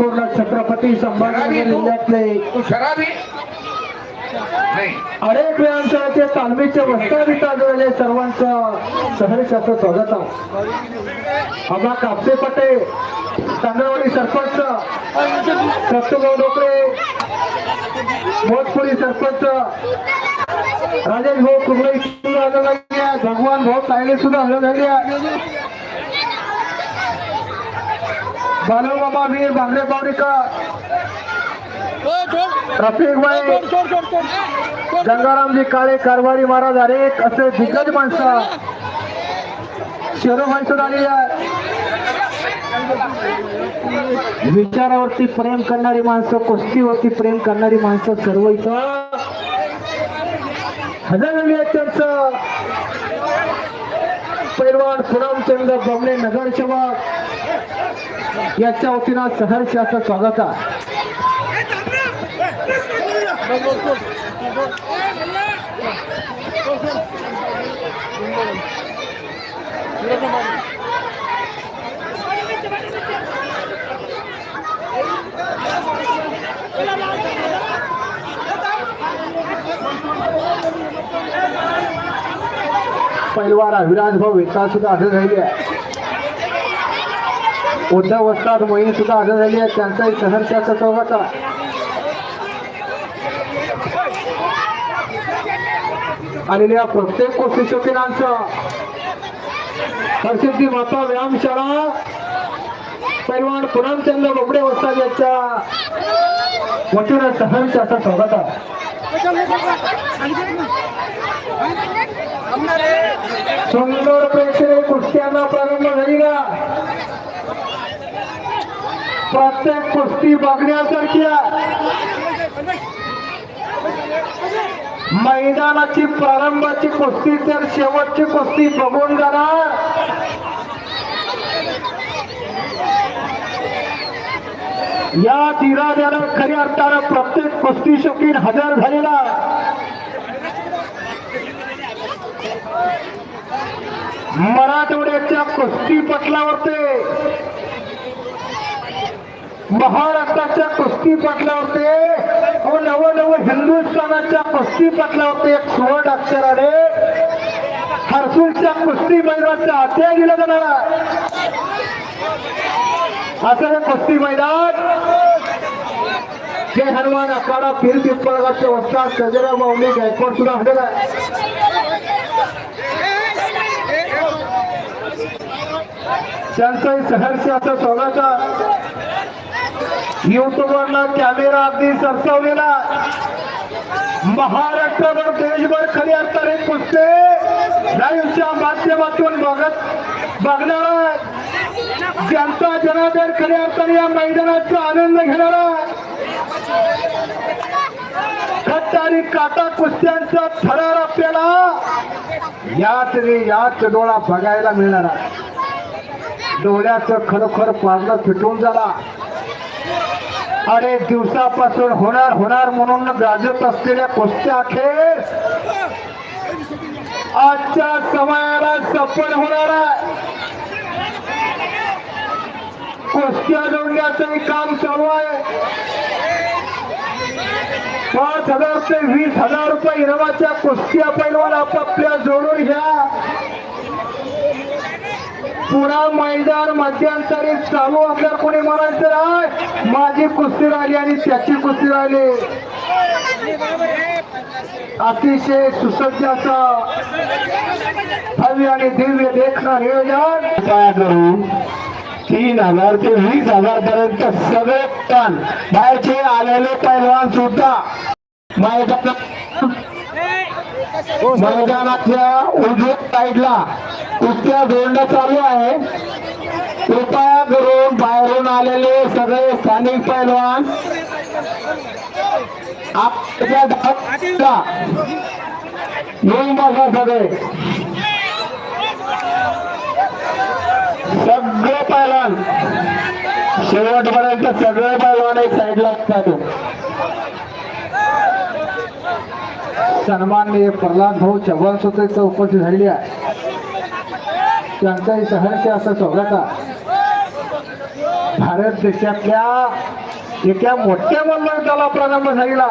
संपूर्ण छत्रपती संभाजीनगर जिल्ह्यातले अनेक व्यायामशाळेचे तालमीचे वस्तावित आलेले सर्वांचं सहर्ष असं स्वागत आहे. आम्हा कापसे पटे तांदळवाडी सरपंच सत्यभाऊ डोकरे मोजपुरी सरपंच राजेश भाऊ कुबळे सुद्धा. भगवान भाऊ तायले सुद्धा हजर झाले. आहे. बाबा वीर भांगरे बावडीकर रफिक भाई गंगारामजी काळे कारवारी महाराज अरे असे दिग्गज माणसं. शेरोभाई माणसं आलेली आहे विचारावरती प्रेम करणारी माणसं कुस्तीवरती प्रेम करणारी माणसं सर्व इथं. हजर झाली आहेत त्यांचं. पैलवान पुरमचंद बमणे नगरसेवक. याच्या वतीनं सहर्ष असं स्वागत आहे. पैलवान अविराज भाऊ विकास सुद्धा हजर राहिली आहे. उद्धव वस्ताद मोहीम सुद्धा हजर झाली आहे. त्यांचाही सहर्षाचा असं आलेल्या प्रत्येक गोष्टी शौकीनांचं प्रसिद्धी माता व्यायामशाळा पैलवान पुरमचंद बोबडे वस्ताद यांच्या वतीनं सहर्ष असं स्वागत आहे सुंदर प्रेक्षक कुस्त्यांना प्रारंभ झालेला. प्रत्येक कुस्ती बघण्यासारखी आहे. मैदानाची प्रारंभाची कुस्ती तर शेवटची कुस्ती बघून जाणार या दिराद्याला खऱ्या अर्थानं प्रत्येक कुस्ती शौकीन हजर झालेला मराठवाड्याच्या कुस्ती पटलावरती महाराष्ट्राच्या कुस्ती पटलावरती व नव नव हिंदुस्थानाच्या कुस्ती पटलावरती एक सुवर्ण अक्षराने हरसूरच्या कुस्ती मैदानाचा अध्याय दिला जाणार. असं हे कुस्ती मैदान. जय हनुमान अखाडा पीर पिंपळगावचे वस्ताद सजरा माऊली गायकवाड सुद्धा हजर आहे त्यांचंही सहर्ष असं स्वागत युट्यूबवरला कॅमेरा अगदी सरसवलेला. महाराष्ट्रभर देशभर खरी अर्थाने कुस्ते लाईव्हच्या माध्यमातून बघत बघणार जनता जनार्दन खऱ्या अर्थाने या मैदानाचा आनंद घेणारा. खट्ट आणि काटा कुस्त्यांचा थरार आपल्याला याच रे याच डोळा बघायला मिळणार. डोळ्याचं खरोखर पारणं फिटून झाला. अनेक दिवसापासून होणार होणार म्हणून गाजत असलेल्या कुस्त्या अखेर आजच्या समयाला सफल होणार आहे. कुस्त्या जोडण्याचंही काम चालू आहे. पाच हजार ते वीस हजार रुपये इनामाच्या कुस्त्या पैलवान आपापल्या जोडून घ्या. पुरा मैदान मध्यंतरी चालू असल्यावर कोणी म्हणायचं नाही? माझी कुस्ती राहिली आणि त्याची कुस्ती राहिली. अतिशय सुसज्ज असा भव्य आणि दिव्य देखणं नियोजन. काय करू? तीन हजार ते वीस हजार पर्यंत सगळे टन बाहेरचे आलेले पैलवान सुद्धा. मैदानात मैदानातल्या उजव्या साईडला कुस्त्या जोडणं चालू आहे. कृपया करून बाहेरून आलेले सगळे स्थानिक पैलवान आपल्या धावला येऊन बघा सगळे. सगळे पैलवान. शेवटपर्यंत सगळे पैलवान एक साईडला असतात. सन्माननीय प्रल्हाद भाऊ चव्हाण सुद्धा इथं उपस्थित झालेली आहे त्यांचाही सहर्ष असं स्वागत आहे. भारत देशातल्या एका मोठ्या मल्लयुद्धाला प्रारंभ झालेला